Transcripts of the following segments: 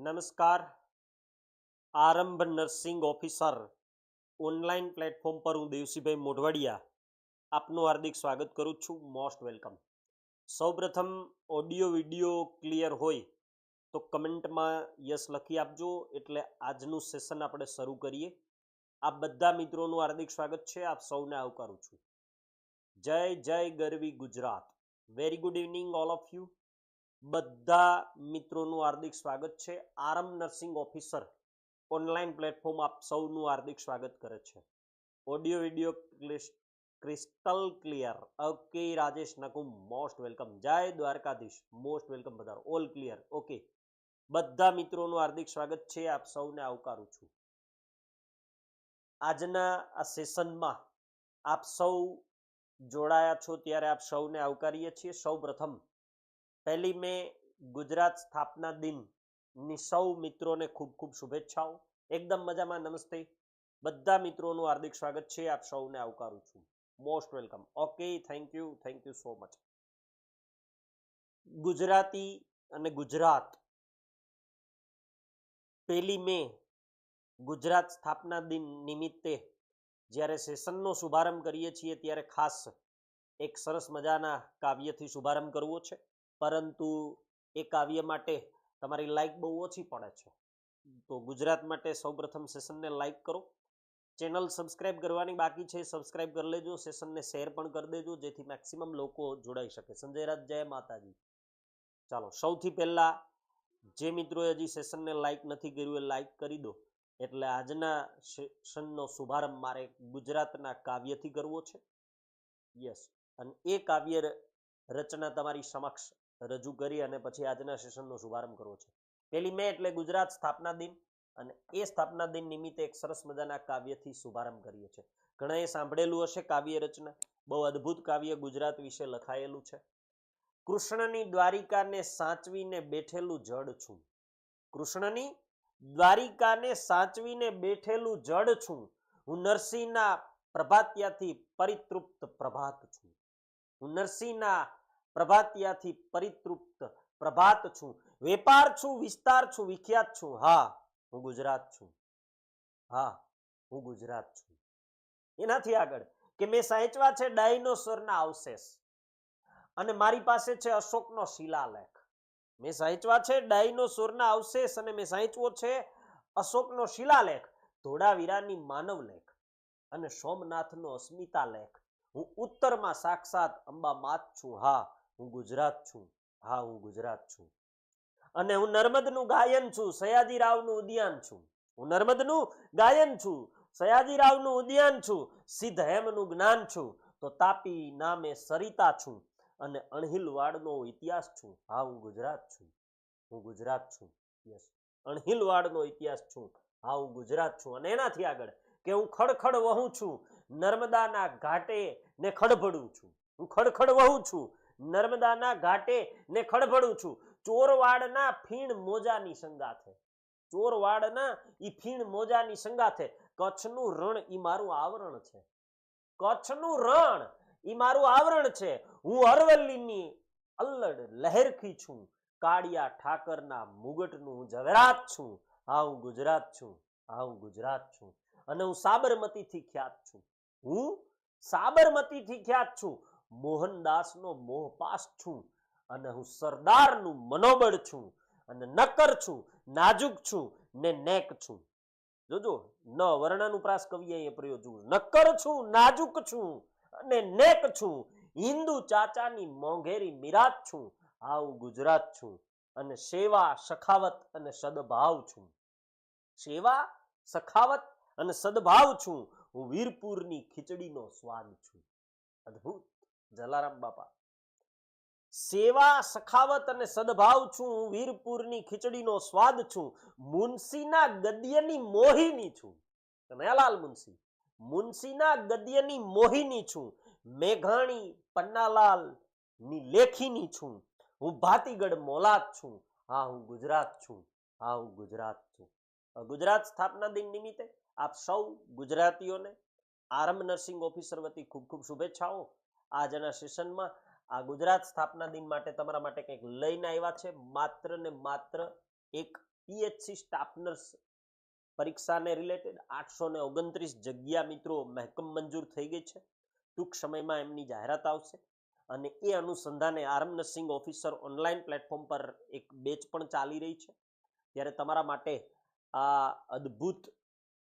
નમસ્કાર. આરંભ nursing officer, online platform પર હું દેવસીભાઈ મોઢવાડિયા આપનું હાર્દિક સ્વાગત કરું છું. Most welcome. સૌપ્રથમ ઓડિયો વિડિયો ક્લિયર હોય તો કમેન્ટમાં યસ લખી આપજો. એટલે આજનું સેશન આપણે શરૂ કરીએ. આ બધા મિત્રોનું હાર્દિક સ્વાગત છે. આપ સૌને આવકારું છું. જય જય ગરવી Gujarat. Very good evening all of you. બધા મિત્રોનું હાર્દિક સ્વાગત છે. Aaram nursing officer online platform આપ સૌનું હાર્દિક સ્વાગત કરે છે. Audio video crystal clear. Okay Rajesh Nakum, most welcome. જય દ્વારકાધીશ, મોસ્ટ વેલકમ બધા ઓલ ક્લિયર. ઓકે. બધા મિત્રોનું હાર્દિક સ્વાગત છે. આપ સૌને આવકારું છું. આજના આ સેશનમાં આપ સૌ જોડાયા છો ત્યારે આપ સૌને આવકારીએ છીએ. સૌ પ્રથમ પહેલી મે ગુજરાત સ્થાપના દિનની સૌ મિત્રોને ખૂબ ખૂબ શુભેચ્છાઓ. એકદમ મજામાં નમસ્તે. બધા મિત્રોનું હાર્દિક સ્વાગત છે. આપ સૌને આવકારું છું. Most welcome. Okay, thank you thank you so much. Gujarati અને ગુજરાત પહેલી મે ગુજરાત સ્થાપના દિન નિમિત્તે જ્યારે સેશનનો શુભારંભ કરીએ છીએ ત્યારે ખાસ એક સરસ મજાના કાવ્યથી શુભારંભ કરવો છે. પરંતુ એ કાવ્ય માટે તમારી લાઇક બહુ ઓછી પડે છે. તો ગુજરાત માટે સૌપ્રથમ સેશનને લાઇક કરો. ચેનલ સબસ્ક્રાઇબ કરવાની બાકી છે. સબસ્ક્રાઇબ કરી લેજો. સેશનને શેર પણ કરી દેજો, જેથી મેક્સિમમ લોકો જોડાઈ શકે. સંજય રાજ, જય માતાજી. ચાલો, સૌથી પહેલાં જે મિત્રોએ હજી સેશનને લાઇક નથી કર્યું એ લાઇક કરી દો. એટલે આજના સેશનનો શુભારંભ મારે ગુજરાતના કાવ્યથી કરવો છે. યસ અને એ કાવ્ય રચના તમારી સમક્ષ રજૂ કરી અને પછી આજના સેશનનો શુભારંભ કરવો છે. પહેલી મે એટલે ગુજરાત સ્થાપના દિન અને એ સ્થાપના દિન નિમિત્તે એક સરસ મજાના કાવ્યથી શુભારંભ કરીએ છીએ. ઘણાએ સાંભળેલું હશે કાવ્ય રચના. બહુ અદ્ભુત કાવ્ય ગુજરાત વિશે લખાયેલું છે. કૃષ્ણની દ્વારિકાને સાચવીને બેઠેલું જડ છું. કૃષ્ણની દ્વારિકાને સાચવીને બેઠેલું જડ છું. હું નરસિંહના પ્રભાત્યાથી પરિતૃપ્ત પ્રભાત છું. હું નરસિંહના પ્રભાત્યાથી પરિતૃપ્ત, પ્રભાત છું, વેપાર છું, વિસ્તાર છું, વિખ્યાત છું. હા, હું ગુજરાત છું. હા, હું ગુજરાત છું. એનાથી આગળ કે મેં સાચવા છે ડાયનોસોરના અવશેષ. અને મારી પાસે છે અશોકનો શિલાલેખ. મેં સાંચવા છે ડાયનોસોરના અવશેષ અને મેં સાચવો છે અશોકનો શિલાલેખ. ધોળાવીરાની માનવલેખ અને સોમનાથનો અસ્મિતા લેખ હું ઉત્તરમાં સાક્ષાત અંબા માત છું. હા હું ગુજરાત છું. હા, હું ગુજરાત છું. અને હું નર્મદનું ગાયન છું, સયાજીરાવનું ઉદ્યાન છું. હું નર્મદનું ગાયન છું, સયાજીરાવનું ઉદ્યાન છું સિદ્ધ હેમનું જ્ઞાન છું. તો તાપી નામે સરિતા છું અને અણહિલવાડનો ઇતિહાસ છું. હા, હું ગુજરાત છું. હું ગુજરાત છું. યસ. અણહિલવાડનો ઇતિહાસ છું. હા, હું ગુજરાત છું. અને એનાથી આગળ કે હું ખડખડ વહું છું. નર્મદાના ઘાટે ને ખડભડું છું. હું ખડખડ વહું છું. નર્મદાના ઘાટે ને ખડભડું છું. ચોરવાડના ફીણ મોજાની સંગાથે. ચોરવાડના ઈ ફીણ મોજાની સંગાથે. કચ્છનું રણ ઈ મારું આવરણ છે. કચ્છનું રણ ઈ મારું આવરણ છે. હું અરવલ્લીની અલ્લડ લહેરખી છું. કાળિયા ઠાકરના મુગટનું હું ઝવેરાત છું. હા હું ગુજરાત છું. હા હું ગુજરાત છું. અને હું સાબરમતીથી ખ્યાત છું. હું સાબરમતીથી ખ્યાત છું. મોહનદાસનો મોહપાસ છું અને હું સરદારનું મનોબળ છું અને નકર છું, નાજુક છું ને નેક છું. જોજો, ન વર્ણાનુપ્રાસ કવિએ પ્રયોજ્યું નક્કર છું, નાજુક છું અને નેક છું. હિન્દુ ચાચાની મોંઘેરી મિરાજ છું, આવું ગુજરાત છું અને સેવા સખાવત અને સદભાવ છું. સેવા, સખાવત અને સદભાવ છું. હું વીરપુરની ખીચડીનો સ્વાદ છું. અદ્ભુત! જલારામ બાપા. સેવા, સખાવત અને સદભાવ છું, વીરપુરની ખીચડીનો સ્વાદ છું, મુનશીના ગદ્યની મોહિની છું. કનૈયાલાલ મુનશી. મુનશીના ગદ્યની મોહિની છું, મેઘાણી પન્નાલાલની લેખીની છું. હું ભાતીગઢ મોલાદ છું હા હું ગુજરાત છું હા હું ગુજરાત છું. ગુજરાત સ્થાપના દિન નિમિત્તે આપ સૌ ગુજરાતીઓને આરંભ નર્સિંગ ઓફિસર વતી ખૂબ ખૂબ શુભેચ્છાઓ. આજના સેશનમાં આ ગુજરાત સ્થાપના દિન માટે તમારા માટે કંઈક લઈને આવ્યા છે. માત્ર ને માત્ર એક પીએચસી સ્ટાફનર્સ પરીક્ષાને રિલેટેડ આઠસો ને ઓગણત્રીસ જગ્યા મિત્રો મહેકમ મંજૂર થઈ ગઈ છે. ટૂંક સમયમાં એમની જાહેરાત આવશે અને એ અનુસંધાને Aaram nursing officer online platform પર એક બેચ પણ ચાલી રહી છે. ત્યારે તમારા માટે આ અદ્ભુત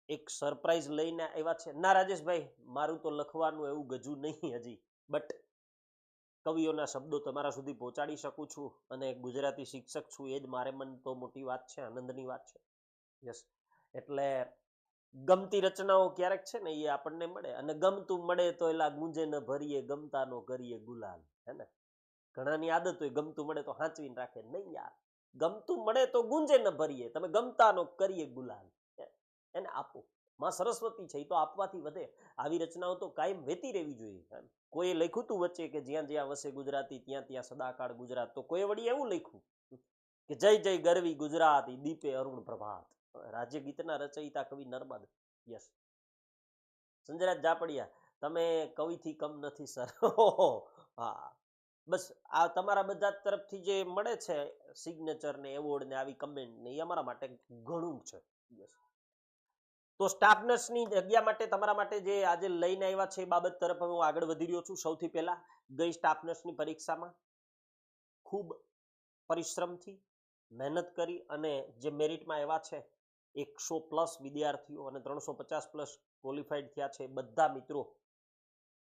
એક સરપ્રાઈઝ લઈને આવ્યા છે. ના, રાજેશભાઈ, મારું તો લખવાનું એવું ગજુ નહીં હજી. બટ કવિઓના શબ્દો તમારા સુધી પહોંચાડી શકું છું અને ગુજરાતી શિક્ષક છું, એ જ મારે મન તો મોટી વાત છે, આનંદની વાત છે. યસ એટલે ગમતી રચનાઓ ક્યારેક છે ને, એ આપણને મળે. અને ગમતું મળે તો એલા ગુંજે ન ભરીએ ગમતા નો કરીએ ગુલાલ. હે ને? ઘણાની આદત હોય ગમતું મળે તો હાંચવીને રાખે. નહીં યાર. ગમતું મળે તો ગુંજે ન ભરીએ. તમે ગમતા નો કરીએ ગુલાલ. એને આપો. માં સરસ્વતી છે એ તો આપવાથી વધે. આવી રચનાઓ તો કાયમ વેતી રહેવી જોઈએ. કોઈએ લખ્યું તું વચ્ચે કે જ્યાં જ્યાં વસે ગુજરાતી, ત્યાં ત્યાં સદાકાળ ગુજરાત. તો કોઈ વળી એવું લખ્યું? કે જય જય ગરવી ગુજરાતી દીપે અરુણ પ્રભાત. રાજ્ય ગીતના રચયિતા કવિ નર્મદ. યસ. સંજરાજ જાપડિયા, તમે કવિથી કમ નથી, સર. હા બસ, આ તમારા બધા તરફથી જે મળે છે સિગ્નેચર ને એવોર્ડ ને, આવી કમેન્ટ ને એ અમારા માટે ઘણું છે. યસ. તો સ્ટાફ નર્સની જગ્યા માટે, તમારા માટે જે આજે લઈને આવ્યા છે બાબત તરફ હું આગળ વધી રહ્યો છું. સૌથી પહેલા ગઈ સ્ટાફ નર્સની પરીક્ષામાં ખૂબ પરિશ્રમથી, મહેનત કરી અને જે મેરિટમાં આવ્યા છે, એકસો પ્લસ વિદ્યાર્થીઓ અને ત્રણસો પચાસ પ્લસ ક્વોલિફાઈડ થયા છે બધા મિત્રો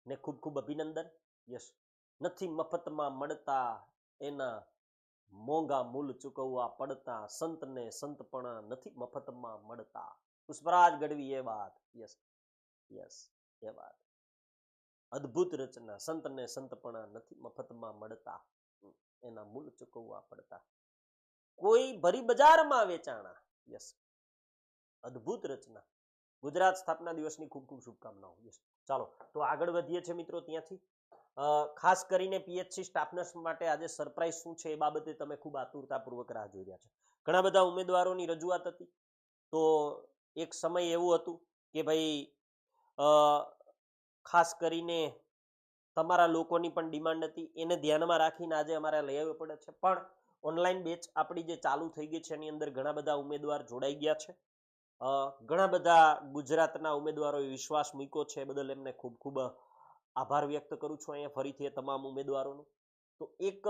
ને ખૂબ ખૂબ અભિનંદન. યસ, નથી મફતમાં મળતા એના મોંઘા મૂલ ચૂકવવા પડતા, સંતને સંતપણા નથી મફતમાં મળતા. પુષ્પરાજ ગઢવી એ વાત. યસ યસ, એ વાત. અદ્ભુત રચના. સંતને સંતપણા નથી, મફતમાં મળતા. એના મૂળ ચૂકવવા પડતા. કોઈ ભરી બજારમાં વેચાણા. યસ. અદ્ભુત રચના. ગુજરાત સ્થાપના દિવસની ખૂબ ખૂબ શુભકામનાઓ. યસ. ચાલો, તો આગળ વધીએ છીએ મિત્રો ત્યાંથી. ખાસ કરીને પીએચસી સ્ટાફનર્સ માટે આજે સરપ્રાઈઝ શું છે એ બાબતે તમે ખૂબ આતુરતાપૂર્વક રાહ જોઈ રહ્યા છો. ઘણા બધા ઉમેદવારોની રજૂઆત હતી. તો એક સમય એવું હતું કે ભાઈ ખાસ કરીને તમારા લોકોની પણ ડિમાન્ડ હતી, એને ધ્યાનમાં રાખીને આજે અમારે લઈ આવવું પડે છે. પણ ઓનલાઈન બેચ આપણી જે ચાલુ થઈ ગઈ છે, એની અંદર ઘણા બધા ઉમેદવાર જોડાઈ ગયા છે. ઘણા બધા ગુજરાતના ઉમેદવારોએ વિશ્વાસ મૂક્યો છે. બદલ એમને ખૂબ ખૂબ આભાર વ્યક્ત કરું છું અહીંયા ફરીથી તમામ ઉમેદવારોનો. તો એક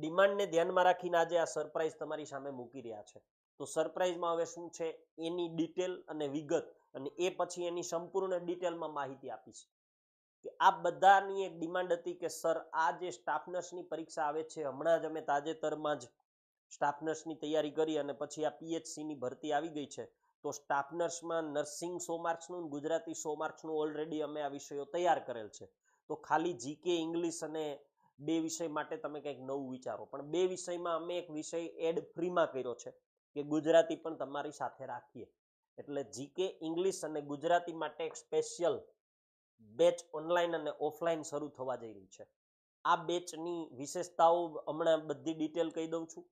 ડિમાન્ડને ધ્યાનમાં રાખીને આજે આ સરપ્રાઈઝ તમારી સામે મૂકી રહ્યા છે. તો સરપ્રાઇઝમાં હવે શું છે? એની ડિટેલ અને વિગત અને એ પછી એની સંપૂર્ણ ડિટેલમાં માહિતી આપીશ. કે આ બધાની એક ડિમાન્ડ હતી કે, સર, આ જે સ્ટાફનર્સની પરીક્ષા આવે છે, હમણાં જ અમે તાજેતરમાં જ સ્ટાફનર્સની તૈયારી કરી અને પછી આ પીએચસીની ભરતી આવી ગઈ છે. તો સ્ટાફનર્સમાં નર્સિંગ સો માર્ક્સનું ગુજરાતી સો માર્ક્સનું ઓલરેડી અમે આ વિષયો તૈયાર કરેલ છે. તો ખાલી જીકે ઇંગ્લિશ અને બે વિષય માટે તમે કંઈક નવું વિચારો. પણ બે વિષયમાં અમે એક વિષય એડ ફ્રીમાં કર્યો છે. કે ગુજરાતી પણ તમારી સાથે રાખીએ. એટલે જીકે ઇંગ્લિશ અને ગુજરાતી માટે એક સ્પેશિયલ બેચ ઓનલાઈન અને ઓફલાઈન શરૂ થવા જઈ રહી છે. આ બેચની વિશેષતાઓ હમણાં બધી ડિટેલ કહી દઉં છું.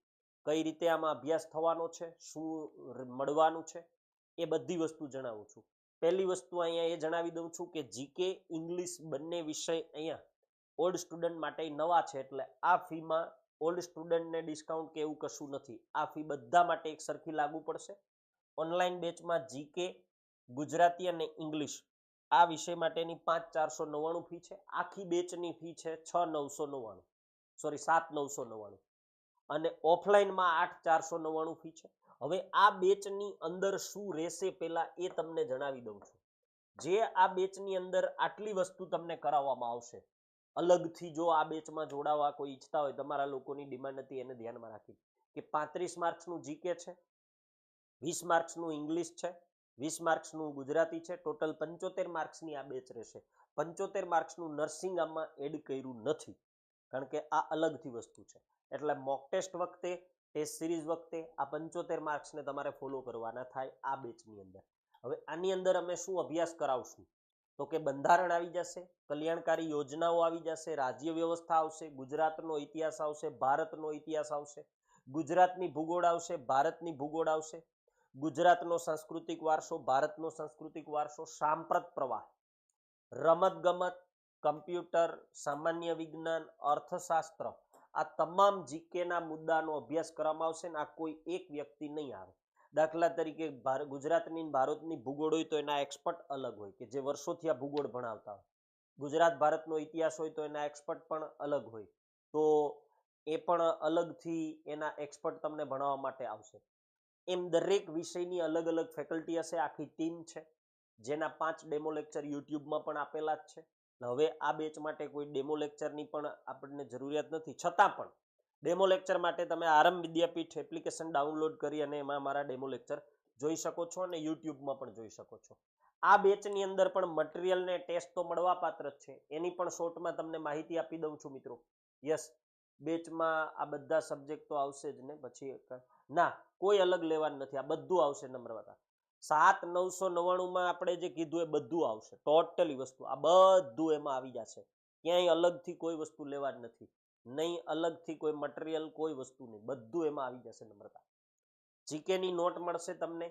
કઈ રીતે આમાં અભ્યાસ થવાનો છે, શું મળવાનું છે, એ બધી વસ્તુ જણાવું છું. પહેલી વસ્તુ અહીંયા એ જણાવી દઉં છું કે જીકે ઇંગ્લિશ બંને વિષય અહીંયા ઓલ્ડ સ્ટુડન્ટ માટે નવા છે. એટલે આ ફીમાં ઓલ્ડ સ્ટુડન્ટને ડિસ્કાઉન્ટ કે એવું કશું નથી. આ ફી બધા માટે એક સરખી લાગુ પડશે. ઓનલાઈન બેચમાં જીકે ગુજરાતી અને ઇંગ્લિશ આ વિષય માટેની પાંચ ચારસો નવ્વાણું ફી છે. આખી બેચની ફી છે છ નવસો નવ્વાણું. સોરી સાત નવસો નવ્વાણું. અને ઓફલાઈનમાં આઠ ચારસો નવ્વાણું ફી છે. હવે આ બેચની અંદર શું રહેશે પહેલાં એ તમને જણાવી દઉં છું. જે આ બેચની અંદર આટલી વસ્તુ તમને કરાવવામાં આવશે અલગથી જો આ બેચમાં જોડાવા કોઈ ઈચ્છતા હોય, તમારા લોકોની ડિમાન્ડ હતી એને ધ્યાનમાં રાખી. કે પાંત્રીસ માર્ક્સનું જીકે છે, વીસ માર્ક્સનું ઇંગ્લિશ છે, વીસ માર્ક્સનું ગુજરાતી છે, ટોટલ પંચોતેર માર્ક્સની આ બેચ રહેશે. પંચોતેર માર્ક્સનું નર્સિંગ આમાં એડ કર્યું નથી, કારણ કે આ અલગથી વસ્તુ છે. એટલે મોક ટેસ્ટ વખતે, ટેસ્ટ સિરીઝ વખતે આ પંચોતેર માર્ક્સને તમારે ફોલો કરવાના થાય આ બેચની અંદર. હવે આની અંદર અમે શું અભ્યાસ કરાવશું? તો કે બંધારણ આવી જશે, કલ્યાણકારી યોજનાઓ આવી જશે, રાજ્ય વ્યવસ્થા આવશે, ગુજરાતનો ઇતિહાસ આવશે, ભારતનો ઇતિહાસ આવશે, ગુજરાતની ભૂગોળ આવશે, ભારતની ભૂગોળ આવશે, ગુજરાતનો સાંસ્કૃતિક વારસો, ભારતનો સાંસ્કૃતિક વારસો, સાંપ્રત પ્રવાહ રમત ગમત કમ્પ્યુટર, સામાન્ય વિજ્ઞાન, અર્થશાસ્ત્ર, આ તમામ જીકેના મુદ્દાનો અભ્યાસ કરવામાં આવશે ને આ કોઈ એક વ્યક્તિ નહીં આવે. દાખલા તરીકે ગુજરાતની ભારતની ભૂગોળ હોય તો એના એક્સપર્ટ અલગ હોય કે જે વર્ષોથી આ ભૂગોળ ભણાવતા હોય. ગુજરાત ભારતનો ઇતિહાસ હોય તો એના એક્સપર્ટ પણ અલગ હોય. તો એ પણ અલગથી એના એક્સપર્ટ તમને ભણાવવા માટે આવશે. એમ દરેક વિષયની અલગ અલગ ફેકલ્ટી હશે, આખી ટીમ છે. જેના પાંચ ડેમો લેક્ચર યુટ્યુબમાં પણ આપેલા જ છે. હવે આ બેચ માટે કોઈ ડેમો લેક્ચરની પણ આપણને જરૂરિયાત નથી. છતાં પણ ડેમો લેક્ચર માટે તમે આરંભ વિદ્યાપીઠ એપ્લિકેશન ડાઉનલોડ કરી અને એમાં મારા ડેમો લેક્ચર જોઈ શકો છો અને યુટ્યુબમાં પણ જોઈ શકો છો. આ બેચની અંદર પણ મટીરિયલને ટેસ્ટ તો મળવાપાત્ર જ છે. એની પણ શોર્ટમાં તમને માહિતી આપી દઉં છું મિત્રો. યસ બેચમાં આ બધા સબ્જેક્ટ તો આવશે જ ને. પછી ના, કોઈ અલગ લેવાનું નથી. આ બધું આવશે નમ્રતા. સાત, નવસો નવ્વાણુંમાં આપણે જે કીધું એ બધું આવશે. ટોટલી વસ્તુ. આ બધું એમાં આવી જશે. ક્યાંય અલગથી કોઈ વસ્તુ લેવાની નથી. નહીં અલગથી કોઈ મટીરિયલ કોઈ વસ્તુ નહીં, બધું એમાં આવી જશે નમ્રતા. જીકેની નોટ મળશે તમને,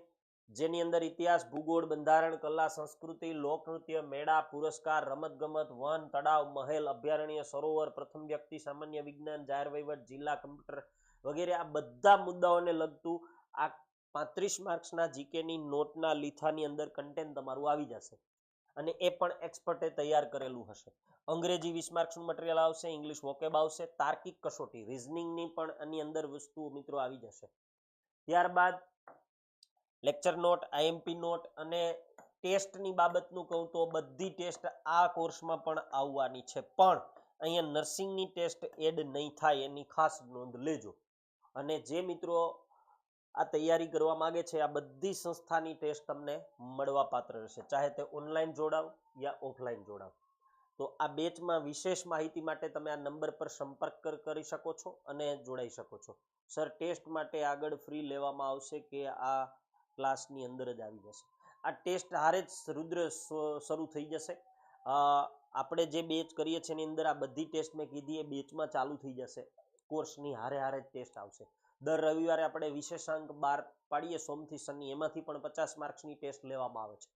જેની અંદર ઇતિહાસ, ભૂગોળ, બંધારણ, કલા, સંસ્કૃતિ, લોકનૃત્ય, મેળા, પુરસ્કાર, રમતગમત, વન, તળાવ, મહેલ, અભયારણ્ય, સરોવર, પ્રથમ વ્યક્તિ, સામાન્ય વિજ્ઞાન, જાહેર વહીવટ, જિલ્લા કમ્પ્યુટર વગેરે, આ બધા મુદ્દાઓને લગતું આ પાંત્રીસ માર્ક્સના જીકેની નોટના લીથાની અંદર કન્ટેન્ટ તમારું આવી જશે. અને એ પણ એક્સપર્ટે તૈયાર કરેલું હશે. અંગ્રેજી વીસ માર્ક્સનું મટીરિયલ આવશે ઇંગ્લિશ વોકેબ આવશે, તાર્કિક કસોટી રિઝનિંગની પણ આની અંદર વસ્તુઓ મિત્રો આવી જશે. ત્યારબાદ લેક્ચર નોટ આઈએમપી નોટ અને ટેસ્ટની બાબતનું કહું તો બધી ટેસ્ટ આ કોર્સમાં પણ આવવાની છે. પણ અહીંયા નર્સિંગની ટેસ્ટ એડ નહીં થાય એની ખાસ નોંધ લેજો. અને જે મિત્રો આ તૈયારી કરવા માગે છે, આ બધી સંસ્થાની ટેસ્ટ તમને મળવા પાત્ર રહેશે, ચાહે તે ઓનલાઈન જોડાવ યા ઓફલાઈન જોડાવ. તો આ બેચમાં વિશેષ માહિતી માટે તમે આ નંબર પર સંપર્ક કર- શકો છો અને જોડાઈ શકો છો. સર, ટેસ્ટ માટે આગળ ફ્રી લેવામાં આવશે કે આ ક્લાસની અંદર જ આવી જશે? આ ટેસ્ટ હારે જ રુદ્ર શરૂ થઈ જશે. આપણે જે બેચ કરીએ છીએ એની અંદર આ બધી ટેસ્ટ મેં કીધી એ બેચમાં ચાલુ થઈ જશે. કોર્સની હારે હારે જ ટેસ્ટ આવશે. દર રવિવારે આપણે વિશેષાંક બાર પાડીએ સોમથી શનિ, એમાંથી પણ પચાસ માર્ક્સની ટેસ્ટ લેવામાં આવે છે.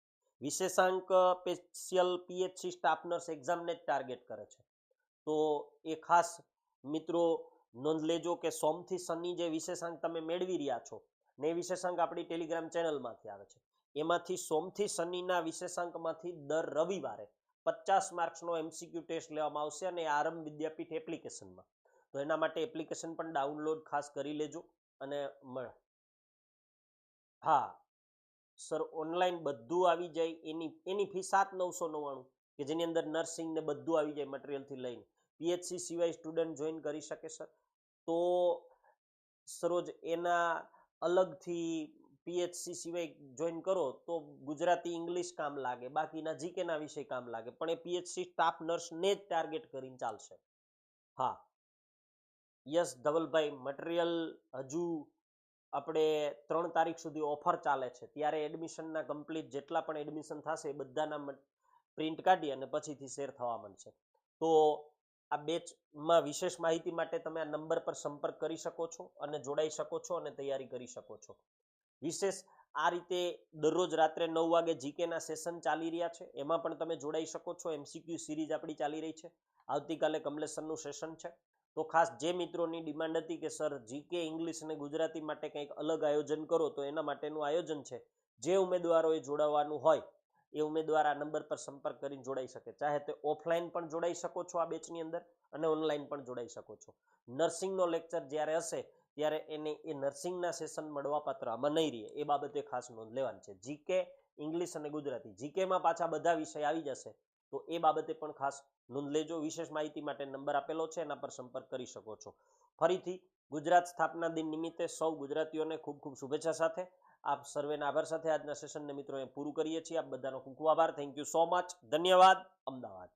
વિશેષાંક સ્પેશિયલ પીએચસી સ્ટાફ નર્સ એક્ઝામને જ ટાર્ગેટ કરે છે. તો એ ખાસ મિત્રો નોંધ લેજો કે સોમથી શનિ જે વિશેષાંક તમે મેળવી રહ્યા છો ને વિશેષાંક આપણી ટેલિગ્રામ ચેનલમાંથી આવે છે. એમાંથી સોમથી શનિના વિશેષાંકમાંથી દર રવિવારે પચાસ માર્ક્સનો એમસીક્યુ ટેસ્ટ લેવામાં આવશે અને આરંભ વિદ્યાપીઠ એપ્લિકેશનમાં. તો એના માટે એપ્લિકેશન પણ ડાઉનલોડ ખાસ કરી લેજો અને હા સર ઓનલાઈન બધું આવી જાય, એની એની ફી સાત નવસો નવ્વાણું કે જેની અંદર નર્સિંગ ને બધું આવી જાય મટીરિયલથી લઈને. પીએચસી સિવાય સ્ટુડન્ટ જોઈન કરી શકે સર તો સરોજ એના અલગથી પીએચસી સિવાય જોઈન કરો તો ગુજરાતી ઇંગ્લિશ કામ લાગે, બાકીના જીકેના વિષય કામ લાગે, પણ એ પીએચસી સ્ટાફ નર્સને જ ટાર્ગેટ કરીને ચાલશે. હા. યસ, ધવલભાઈ, મટીરિયલ હજુ આપણે ત્રણ તારીખ સુધી ઓફર ચાલે છે. ત્યારે એડમિશનના કમ્પ્લીટ જેટલા પણ એડમિશન થશે એ બધાના પ્રિન્ટ કાઢી અને પછીથી શેર થવા માંડશે. તો આ બેચમાં વિશેષ માહિતી માટે તમે આ નંબર પર સંપર્ક કરી શકો છો અને જોડાઈ શકો છો અને તૈયારી કરી શકો છો. વિશેષ આ રીતે દરરોજ રાત્રે નવ વાગે જીકેના સેશન ચાલી રહ્યા છે. એમાં પણ તમે જોડાઈ શકો છો. એમસીક્યુ સિરીઝ આપણી ચાલી રહી છે. આવતીકાલે કમલેશનનું સેશન છે. તો ખાસ જે મિત્રોની ડિમાન્ડ હતી કે, સર જીકે ઇંગ્લિશ અને ગુજરાતી માટે કંઈક અલગ આયોજન કરો, તો એના માટેનું આયોજન છે. જે ઉમેદવારોએ જોડાવાનું હોય, એ ઉમેદવાર આ નંબર પર સંપર્ક કરીને જોડાઈ શકે. ચાહે તે ઓફલાઈન પણ જોડાઈ શકો છો આ બેચની અંદર અને ઓનલાઈન પણ જોડાઈ શકો છો. નર્સિંગનો લેક્ચર જ્યારે હશે, ત્યારે એને એ નર્સિંગના સેશન મળવાપાત્ર આમાં નહીં રહે એ બાબતે ખાસ નોંધ લેવાની છે. જીકે ઇંગ્લિશ અને ગુજરાતી. જીકેમાં પાછા બધા વિષય આવી જશે. તો એ બાબતે પણ ખાસ નોંધ લેજો. વિશેષ માહિતી માટે નંબર આપેલો છે, એના પર સંપર્ક કરી શકો છો. ફરીથી, ગુજરાત સ્થાપના દિન નિમિત્તે સૌ ગુજરાતીઓને ખૂબ ખૂબ શુભેચ્છા સાથે આપ સર્વેના આભાર સાથે આજના સેશનને મિત્રો પૂરું કરીએ છીએ. આપ બધાનો ખૂબ ખૂબ આભાર. થેન્ક યુ સો મચ ધન્યવાદ. અમદાવાદ.